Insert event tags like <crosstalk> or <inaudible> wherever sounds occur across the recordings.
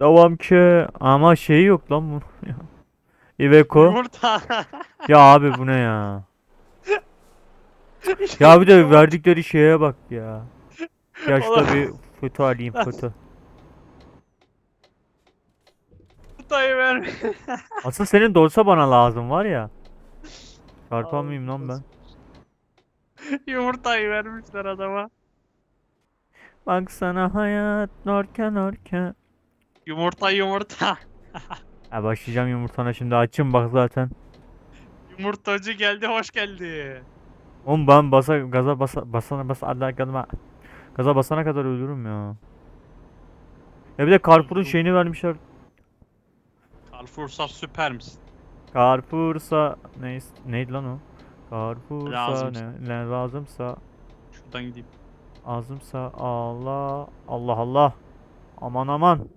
Devam ki. Ama şey yok lan bu. <laughs> Iveco. Yumurta. <laughs> Ya abi bu ne ya? Ya bir de verdikleri şeye bak ya. Yaşta Ulan. bir foto alayım foto. Yumurtayı verme. <laughs> Asıl senin de olsa bana lazım var ya. Çarpamayayım lan ben. Yumurtayı vermişler adama. Bak sana hayat norken norken. Yumurta yumurta. <laughs> Ha başlayacağım yumurtana şimdi açım bak zaten. Yumurtacı geldi hoş geldi. Oğlum ben basa gaza basa basana basa Allah gaza gaza basana kadar ölürüm ya. Ya bir de Carrefour'un şeyini vermişler. Carrefour'sa süper misin? Carrefour'sa ne neydi lan o? Carrefour'sa Lazımsa. ne, ne lazımsa Şuradan gideyim. lazımsa Allah Allah Allah aman aman.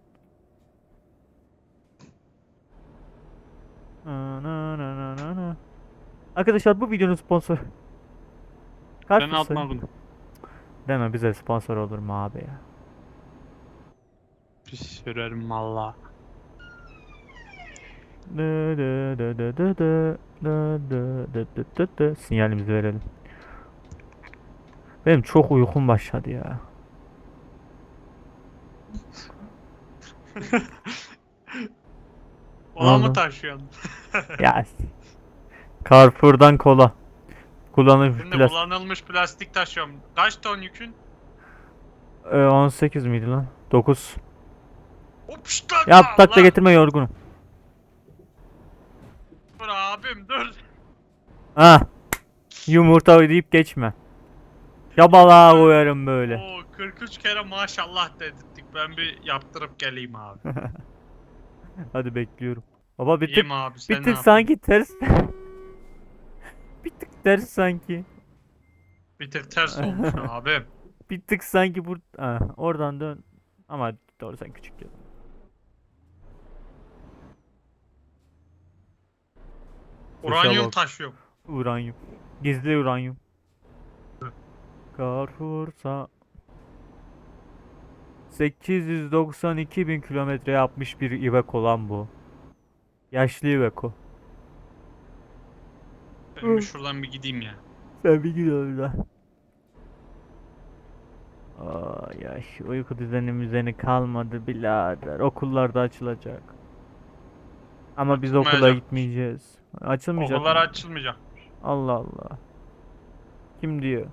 Arkadaşlar bu videonun sponsor. Kaç ben atmam bunu. Deme bize sponsor olur mu abi ya? Pis sürerim valla. Sinyalimizi verelim. Benim çok uykum başladı ya. Ola mı taşıyorsun? ya Carrefour'dan kola. Kullanılmış Şimdi plastik. kullanılmış plastik taşıyorum. Kaç ton yükün? Ee, 18 miydi lan? 9. Hopşta Yap takla getirme yorgunum. Dur abim dur. Ha. Yumurta ödeyip geçme. Yabalığa koyarım böyle. Oo 43 kere maşallah dedirttik. Ben bir yaptırıp geleyim abi. <laughs> Hadi bekliyorum. Baba bir tık İyiyim abi sen bir ne tık yapıyorsun? sanki ters. Bir tık ters sanki. Bir tık ters olmuş abim. <laughs> Bir tık sanki bur ha, oradan dön. Ama doğru sen küçük ya. Uranyum bak. taşıyorum. Uranyum. Gizli uranyum. Carrefour'sa 892 bin kilometre yapmış bir Iveco lan bu. Yaşlı Iveco. Ben bir şuradan bir gideyim ya. Sen bir git öyle. Ay ay uyku düzeni müzeni kalmadı birader. Okullar da açılacak. Ama biz okula gitmeyeceğiz. Açılmayacak Okullar mı? açılmayacak. Allah Allah. Kim diyor?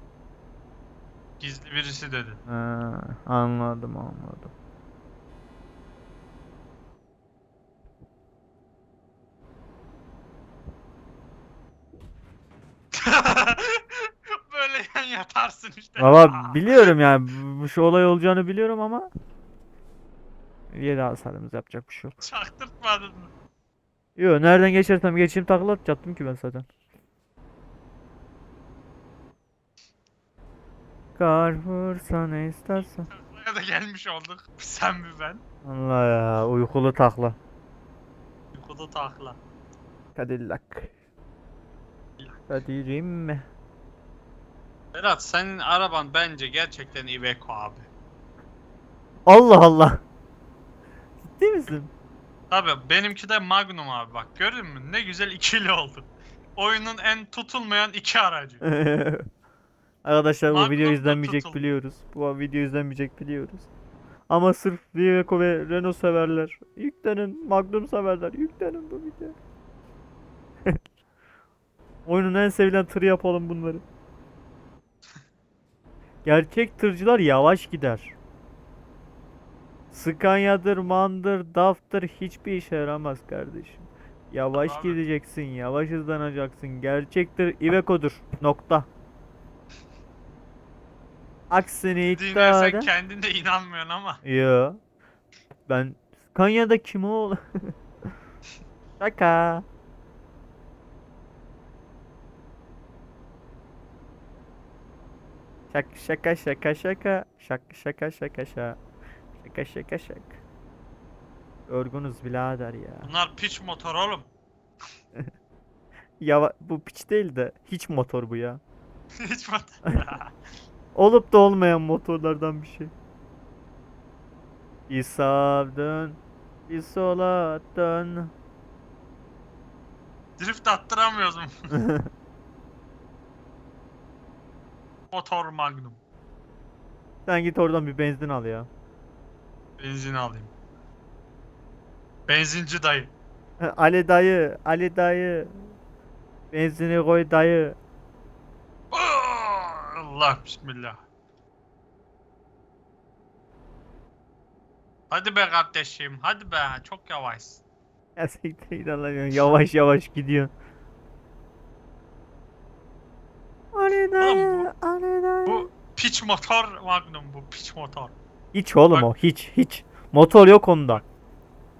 Gizli birisi dedi. Ha, anladım anladım. Böyle yan yatarsın işte. Valla biliyorum yani bu- şu olay olacağını biliyorum ama Yedi hasarımız yapacak bir şey yok. Çaktırtmadın mı? Yo nereden geçersem geçeyim takla atacaktım ki ben zaten. Carrefour sana istersen. Buraya da gelmiş olduk. Sen mi ben? Allah ya uykulu takla. Uykuda takla. Cadillac. Kadir'im? Berat senin araban bence gerçekten Iveco abi. Allah Allah. Ciddi misin? Tabi benimki de Magnum abi bak gördün mü ne güzel ikili oldu. Oyunun en tutulmayan iki aracı. <laughs> Arkadaşlar bu video izlenmeyecek tutuldu. biliyoruz. Bu video izlenmeyecek biliyoruz. Ama sırf Iveco ve Renault severler. Yüklenin. Magnum severler. Yüklenin bu video. <laughs> Oyunun en sevilen tırı yapalım bunları. Gerçek tırcılar yavaş gider. Scania'dır, MAN'dır, DAF'tır hiçbir işe yaramaz kardeşim. Yavaş Abi. gideceksin, yavaş hızlanacaksın. Gerçektir, Iveco'dur. Nokta. Aksini Dediğine iddia sen eden... kendinde inanmıyorsun ama. Yo. Ben Scania'da kim o? <laughs> Şaka. Şak şaka şaka şaka. Şak şaka şaka şaka. Şaka şaka şak. Örgünüz birader ya. Bunlar piç motor oğlum. <laughs> ya bu piç değil de hiç motor bu ya. <laughs> hiç motor. <laughs> Olup da olmayan motorlardan bir şey. Bir sağa dön. Bir sola dön. Drift attıramıyoruz mu? Motor Magnum. Sen git oradan bir benzin al ya. Benzin alayım. Benzinci dayı. Ali dayı, Ali dayı. Benzini koy dayı. Allah bismillah. Hadi be kardeşim, hadi be. Çok yavaş. Git Allah'ım. Yavaş yavaş gidiyor. Ali dayı. Bu piç motor Magnum bu piç motor. Hiç oğlum Bak- o hiç hiç. Motor yok onda.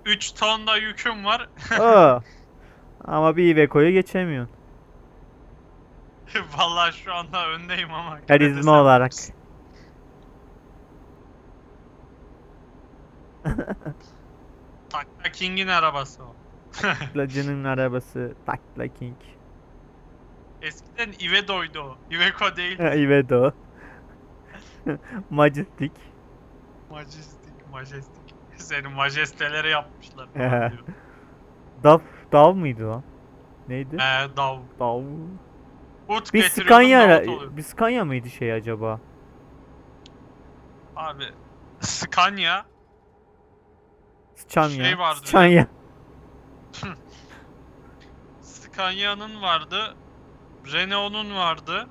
3 ton da yüküm var. Aa. <laughs> Ama bir Iveco'yu geçemiyorsun. <laughs> Vallahi şu anda öndeyim ama. Karizma olarak. <laughs> Takla King'in arabası o. Taklacının arabası Takla King. Eskiden Iveco'ydu o. Iveco değil. Iveco. <laughs> Majestic. Majestic, Majestic. Senin majesteleri yapmışlar. Falan diyor. Dav, Dav mıydı o? Neydi? Ee, dav. Dav. Ut Bir getiriyordum, Scania, davut oluyordu. bir Scania mıydı şey acaba? Abi Scania Scania. Şey vardı. Scania. <laughs> Scania'nın vardı. Renault'un vardı.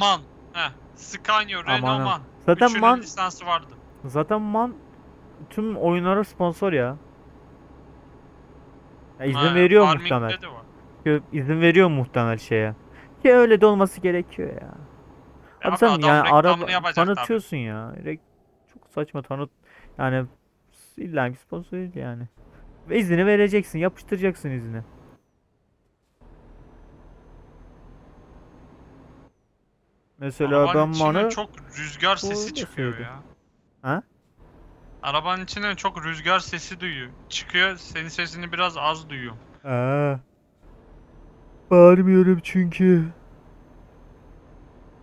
Man. Heh. Scania, Renault, Aman ha. Man. Zaten Üçünün Man lisansı vardı. zaten Man tüm oyunlara sponsor ya. ya izin Ha, veriyor Farming'de muhtemel. de var. Yo, İzin veriyor muhtemel şeye. Ki öyle de olması gerekiyor ya. E Abi abi sen adam yani reklamını araba yapacak tabii. tanıtıyorsun ya. Direkt çok saçma tanıt yani illa ki sponsor değil yani. Ve izni vereceksin, yapıştıracaksın izni. Mesela Arabanın ben bana çok rüzgar sesi çıkıyor söyledi. ya. Ha? Arabanın içinden çok rüzgar sesi duyuyor. Çıkıyor, senin sesini biraz az duyuyor. Aa. Bağırmıyorum çünkü.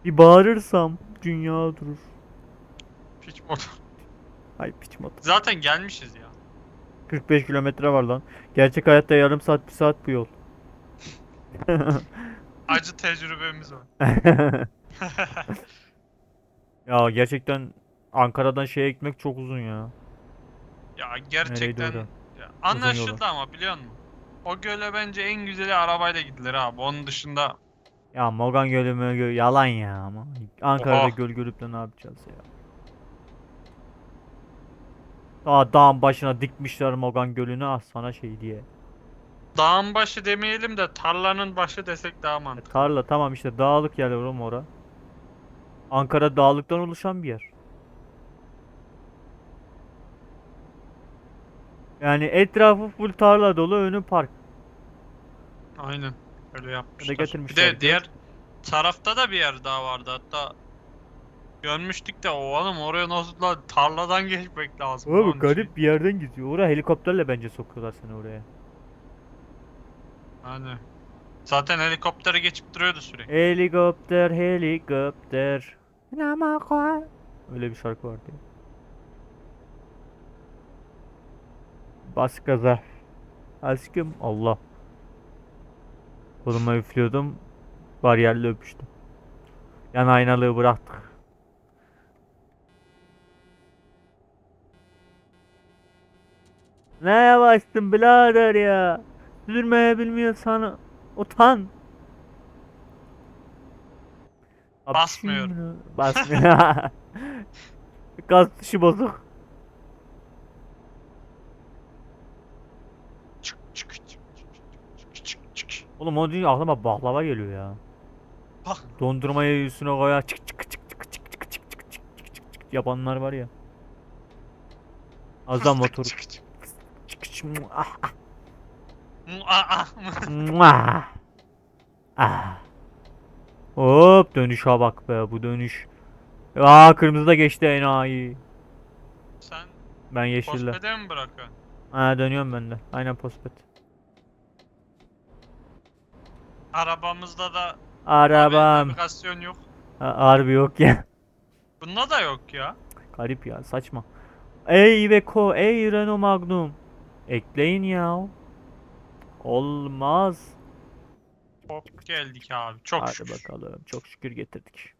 Bir bağırırsam dünya durur. Piç motor. Ay piç motor. Zaten gelmişiz ya. 45 kilometre var lan. Gerçek hayatta yarım saat bir saat bu yol. <laughs> Acı tecrübemiz var. <laughs> ya gerçekten Ankara'dan şeye gitmek çok uzun ya. Ya gerçekten ya anlaşıldı ama biliyor musun? O göle bence en güzeli arabayla gidilir abi. Onun dışında Ya Mogan Gölü mü yalan ya ama. Ankara'da Oha. göl görüp de ne yapacağız ya. Daha dağın başına dikmişler Mogan Gölü'nü az sana şey diye. dağın başı demeyelim de tarlanın başı desek daha E, mantıklı. tarla tamam işte dağlık yer oğlum ora. Ankara dağlıktan oluşan bir yer. Yani etrafı full tarla dolu önü park. Aynen. Öyle yapmışlar. Bir getirmişler de diğer tarafta da bir yer daha vardı hatta. Görmüştük de oğlum oraya nasıl da tarladan geçmek lazım. Oğlum lan garip bir yerden gidiyor. Oraya helikopterle bence sokuyorlar seni oraya. Hani. Zaten helikoptere geçip duruyordu sürekli. Helikopter helikopter. Namaka. Öyle bir şarkı vardı. Bas gaza. Aşkım Allah. Koluma üflüyordum. Bariyerle öpüştüm. Yan aynalığı bıraktık. Ne yavaşsın birader ya. Sürmeye bilmiyorsan utan. Basmıyorum. Basmıyor. Gaz tuşu bozuk. Çık çık çık çık çık çık çık çık. Oğlum o değil aklıma baklava geliyor ya. Bak. Dondurmayı üstüne koyar çık çık çık çık çık çık çık çık çık çık çık yapanlar var ya. Azam motor. Çık çık. Mu- aa, aa. muah. Ah. Hop dönüşe bak be bu dönüş. Aa kırmızı da geçti enayi. Sen Ben yeşille. postede mi bırakıyorsun? Ha dönüyorum ben de. Aynen postpet. Arabamızda da Arabam. navigasyon yok. Ha, harbi yok ya. Bu Bunda da yok ya. Garip ya saçma. Ey Iveco, ey Renault Magnum. Ekleyin ya. Olmaz. Hop geldik abi. Çok Hadi şükür. bakalım. Çok şükür getirdik.